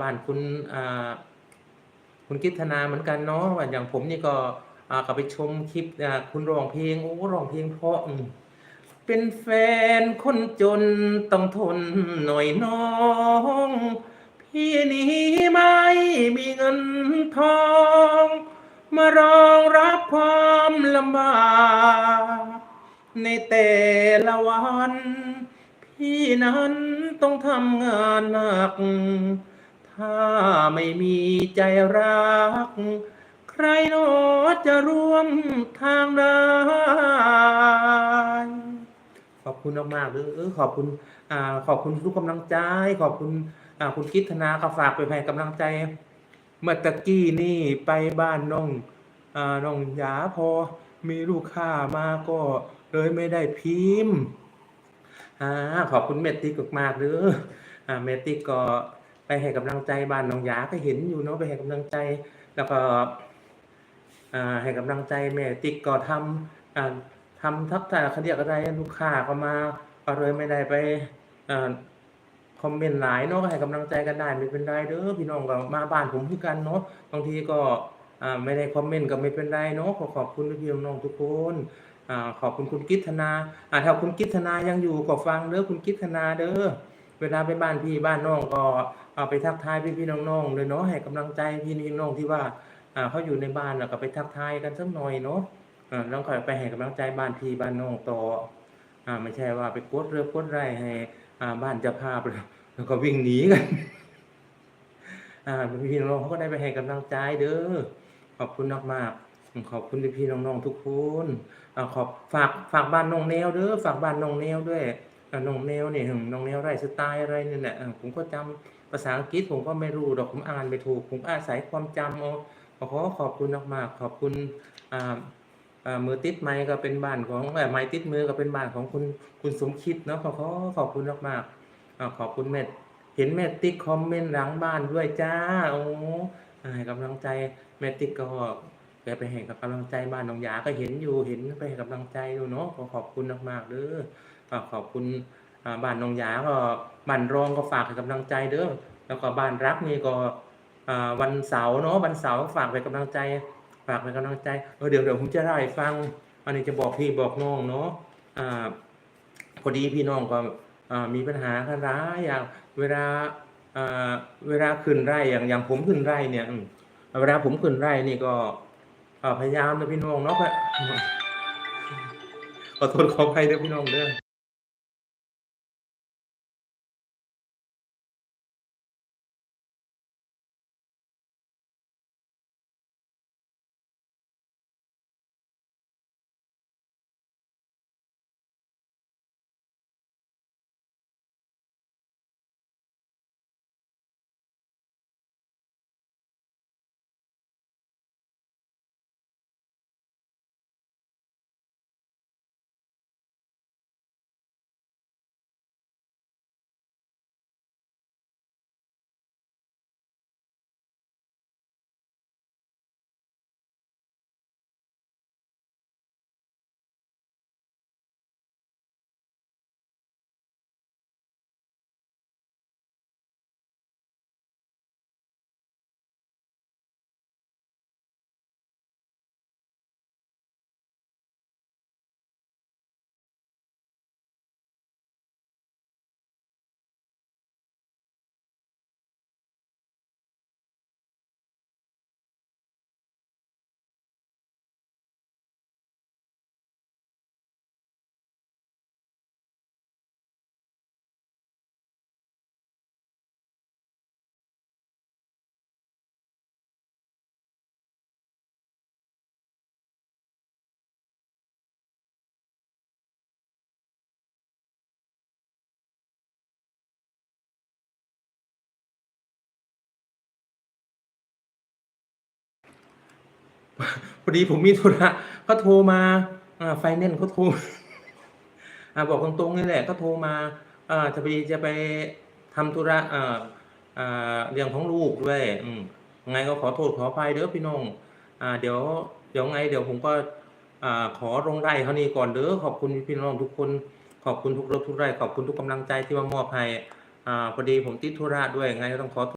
บ้านคุณคุณกิตนาเหมือนกันเนาะว่าอย่างผมนี่ก็อ่าก็ไปชมคลิปคุณร้องเพลงโอ้ร้องเพลงเพราะเป็นแฟนคนจนต้องทนหน่อยน้อง พี่นี้ไม่มีเงินทอง มารองรับความลำบากในแต่ละวัน พี่นั้นต้องทำงานหนัก ถ้าไม่มีใจรัก ใครหนอจะร่วมทางได้ ขอบคุณมากๆเลยเออขอบคุณอ่าขอบคุณทุกกำลังใจ ขอบคุณอ่าคุณกิตนาก็ฝากไปให้กำลังใจ เมื่อตะกี้นี่ไปบ้านน้องอ่าน้องยาพอมีลูกค้ามาก็เลยไม่ได้พิมพ์ อ่าขอบคุณเมติกมากๆเด้ออ่าเมติกก็ไปให้กำลังใจบ้านน้องหยาก็เห็นอยู่เนาะไปให้กำลังใจ แล้วก็อ่าให้กำลังใจแม่ติ๊กก็ทำอ่าทำทักทายเขาเรียกอะไรลูกค้าก็มาก็เลยไม่ได้ไปอ่าคอมเมนต์หลายเนาะก็ให้กำลังใจกันได้ไม่เป็นไรเด้อพี่น้องก็มาบ้านผมคือกันเนาะบางทีก็อ่าไม่ได้คอมเมนต์ก็ไม่เป็นไรเนาะขอขอบคุณพี่น้องทุกคน อขอบคุณคุณกิตนาอ่าถ้าคุณกิตนายังอยู่ก็ฟังเด้อคุณกิตนาเด้อเวลาไปบ้านพี่บ้านน้องก็เอาไปทักทายพี่ๆน้องๆเลยเนาะให้กำลังใจพี่น้องที่ว่าอ่าเขาอยู่ในบ้านแล้วก็ไปทักทายกันสักหน่อยเนาะอ่าแล้วก็ไปให้กำลังใจบ้านพี่บ้านน้องต่ออ่าไม่ใช่ว่าไปกดเรือกดไร่ให้อ่าบ้านจ้าภาพเลยแล้วก็วิ่งหนีกันอ่าพี่น้องเขาก็ได้ไปให้กำลังใจเด้อขอบคุณมากๆ ขอบคุณพี่ๆน้องๆทุกคนอขอบฝากฝากบ้านน้องแนวเด้อฝากบ้านน้องแนวด้วยน้องแนวเนี่ยน้องแนวไรสไตล์อะไรเนี่ยแหละผมก็จำภาษาอังกฤษผมก็ไม่รู้ดอกผมอ่านไม่ถูก ผมอาศัยความจำเอาขอขอบคุณมากๆขอบคุณอ่ามือติดไม้ก็เป็นบ้านของไม้ติดมือก็เป็นบ้านของคุณคุณสมคิดเนาะขอขอขอบคุณมากๆขอบคุณแม่เห็นแม่ติ๊กคอมเมนต์หลังบ้านด้วยจ้าโอ้ให้กำลังใจแม่ติ๊กก็ แกไปให้กำลังใจบ้านน้องยาก็เห็นอยู่เห็นไปให้กำลังใจดูเนาะขอขอบคุณมากๆเด้อขอบคุณบ้านน้องยาก็บ้านรองก็ฝากให้กำลังใจเด้อแล้วก็บ้านรักนี่ก็วันเสาร์เนาะวันเสาร์ฝากไปกำลังใจ ฝากไปกำลังใจเออเดี๋ยวเดี๋ยวผมจะเล่ฟังอันนี้จะบอกพี่บอกน้องเนาะอ่าพอดีพี่น้องก็มีปัญหากันร้ายอย่างเวลาเวลาขึ้นไร่อย่างอย่างผมขึ้นไร่เนี่ยเวลาผมขึ้นไร่นี่ก็ พยายามนะพี่น้องเนาะขอโทษขออภัยเด้อพี่น้องเด้อ พอดีผมมีธุระเขาโทรมาไฟแนนซ์เขาโทรบอกตรงๆนี่แหละเขาโทรมาจะไปจะไปทำธุระเรื่องของลูกด้วยอืไงก็ขอโทษขออภัยเด้อพี่น้องอเดี๋ยวเดี๋ยวไง เดี๋ยวผมก็อขอลงไร่เท่านี้ก่อนเด้อขอบคุณพี่น้องทุกคน ขอบคุณทุกรถทุกไร่ขอบคุณทุกกำลังใจที่มามอบให้อ่าพอดีผมติดธุระด้วยไงก็ต้องขอ